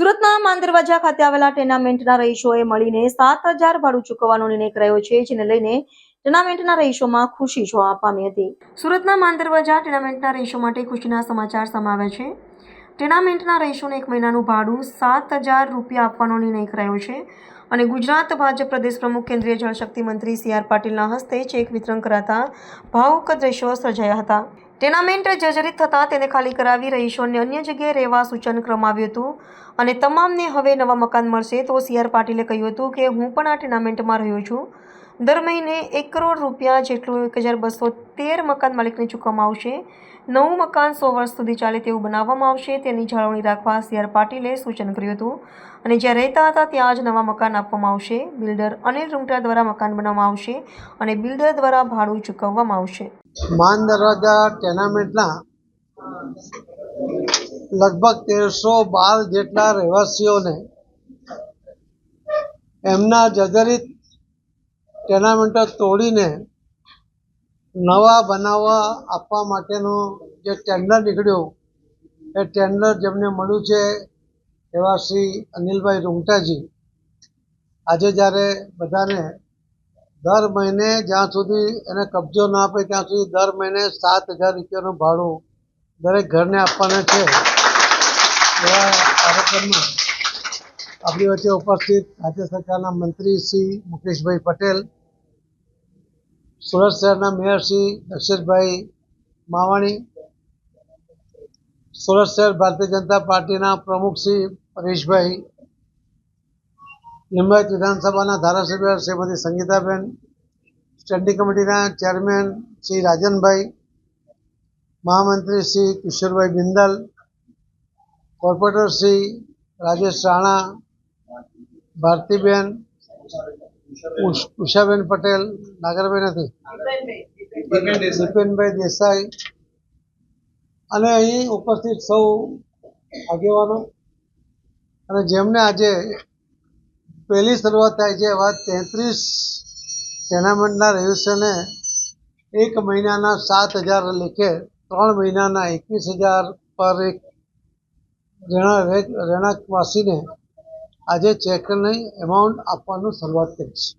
સુરતના માંદરવાજા ખાતે આવેલા ટેનામેન્ટના રહીશોએ મળીને સાત હજાર ભાડું ચૂકવવાનો નિર્ણય કરાયો છે, જેને લઈને ટેનામેન્ટના રહીશોમાં ખુશી જોવા પામી હતી. સુરતના માંદરવાજા ટેનામેન્ટના રહીશો માટે ખુશીના સમાચાર સમાવે છે. ટેનામેન્ટના રહીશોને એક મહિનાનું ભાડું સાત હજાર રૂપિયા આપવાનો નિર્ણય કરાયો છે અને ગુજરાત ભાજપ પ્રદેશ પ્રમુખ કેન્દ્રીય જળશક્તિ મંત્રી સી આર પાટીલના હસ્તે ચેક વિતરણ કરાતા ભાવુક દ્રશ્યો સર્જાયા હતા. ટેનામેન્ટ જર્જરિત થતાં તેને ખાલી કરાવી રહીશોને અન્ય જગ્યાએ રહેવા સૂચન કરવામાં હતું. અને તમામને હવે નવા મકાન મળશે, તો સી આર પાટીલે કહ્યું હતું કે હું પણ આ ટેનામેન્ટમાં રહ્યો છું. દર મહિને એક કરોડ રૂપિયા જેટલું એક હજાર બસો તેર મકાન માલિકને ચૂકવવામાં આવશે. નવું મકાન સો વર્ષ સુધી ચાલે તેવું બનાવવામાં આવશે. તેની જાળવણી રાખવા સી આર પાટીલે સૂચન કર્યું હતું. અને જ્યાં રહેતા હતા ત્યાં જ નવા મકાન આપવામાં આવશે. બિલ્ડર અનિલ રૂંગટા દ્વારા મકાન બનાવવામાં આવશે અને બિલ્ડર દ્વારા ભાડું ચૂકવવામાં આવશે. માન દરવાજા ટેનામેન્ટના લગભગ તેરસો બાર જેટલા રહેવાસીઓને એમના જર્જરિત ટેનામેન્ટો તોડીને નવા બનાવવા આપવા માટેનો જે ટેન્ડર નીકળ્યો, એ ટેન્ડર જેમને મળ્યું છે એવા શ્રી અનિલભાઈ રૂંગટાજી. આજે જ્યારે બધાને દર મહિને જ્યાં સુધી એને કબજો ના આપે ત્યાં સુધી દર મહિને સાત હજાર રૂપિયાનું ભાડું દરેક ઘરને આપવાના છે. એવા કાર્યક્રમમાં આપણી વચ્ચે ઉપસ્થિત રાજ્ય સરકારના મંત્રી શ્રી મુકેશભાઈ પટેલ સુરત શહેરના મેયર શ્રી દક્ષેશભાઈ માવાણી, સુરત શહેર ભારતીય જનતા પાર્ટીના પ્રમુખ શ્રી પરેશભાઈ, લિંબાયત વિધાનસભાના ધારાસભ્ય શ્રીમતી સંગીતાબેન સ્ટેન્ડિંગ કમિટીના ચેરમેન શ્રી રાજનભાઈ, મહામંત્રી શ્રી કિશોરભાઈ બિંદલ, કોર્પોરેટર શ્રી રાજેશ રાણા, ભારતીબેન ઉષાબેન. પટેલ નાગરભાઈ નથી. દીપેનભાઈ દેસાઈ. અને અહીં ઉપસ્થિત સૌ આગેવાનો. અને જેમને આજે પહેલી શરૂઆત થાય છે એવા તેત્રીસ ટેનામેન્ટના રહીશોને એક મહિનાના સાત હજાર લેખે ત્રણ મહિનાના એકવીસ હજાર પર એક રહેણાંક રહેણાંકવાસીને આજે ચેકની એમાઉન્ટ આપવાનું શરૂઆત કરી છે